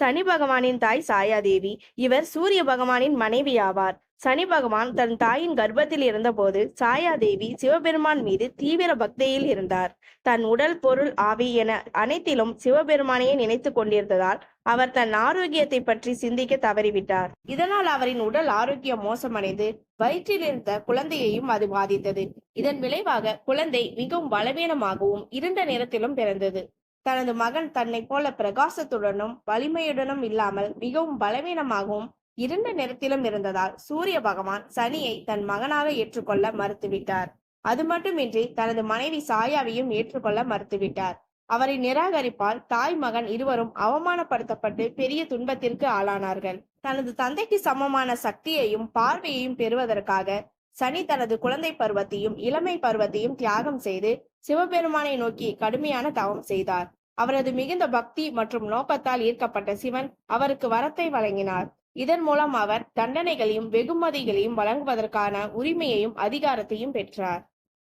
சனி பகவானின் தாய் சாயாதேவி. இவர் சூரிய பகவானின் மனைவி ஆவார். சனி பகவான் தன் தாயின் கர்ப்பத்தில் இருந்தபோது சாயாதேவி சிவபெருமான் மீது தீவிர பக்தியில் இருந்தார். தன் உடல் பொருள் ஆவி என அனைத்திலும் சிவபெருமானையே நினைத்து கொண்டிருந்ததால் அவர் தன் ஆரோக்கியத்தை பற்றி சிந்திக்க தவறிவிட்டார். இதனால் அவரின் உடல் ஆரோக்கியம் மோசமடைந்து வயிற்றில் இருந்த குழந்தையையும் அது பாதித்தது. இதன் விளைவாக குழந்தை மிகவும் பலவீனமாகவும் இருண்ட நிறத்திலும் பிறந்தது. தனது மகன் தன்னை போல பிரகாசத்துடனும் வலிமையுடனும் இல்லாமல் மிகவும் பலவீனமாகவும் இருண்ட நிறத்திலும் இருந்ததால் சூரிய பகவான் சனியை தன் மகனாக ஏற்றுக்கொள்ள மறுத்துவிட்டார். அது மட்டுமின்றி தனது மனைவி சாயாவையும் ஏற்றுக்கொள்ள மறுத்துவிட்டார். அவரை நிராகரிப்பால் தாய் மகன் இருவரும் அவமானப்படுத்தப்பட்டு பெரிய துன்பத்திற்கு ஆளானார்கள். தனது தந்தைக்கு சமமான சக்தியையும் பார்வையையும் பெறுவதற்காக சனி தனது குழந்தை பருவத்தையும் இளமை பருவத்தையும் தியாகம் செய்து சிவபெருமானை நோக்கி கடுமையான தவம் செய்தார். அவரது மிகுந்த பக்தி மற்றும் நோக்கத்தால் ஈர்க்கப்பட்ட சிவன் அவருக்கு வரத்தை வழங்கினார். இதன் மூலம் அவர் தண்டனைகளையும் வெகுமதிகளையும் வழங்குவதற்கான உரிமையையும் அதிகாரத்தையும் பெற்றார்.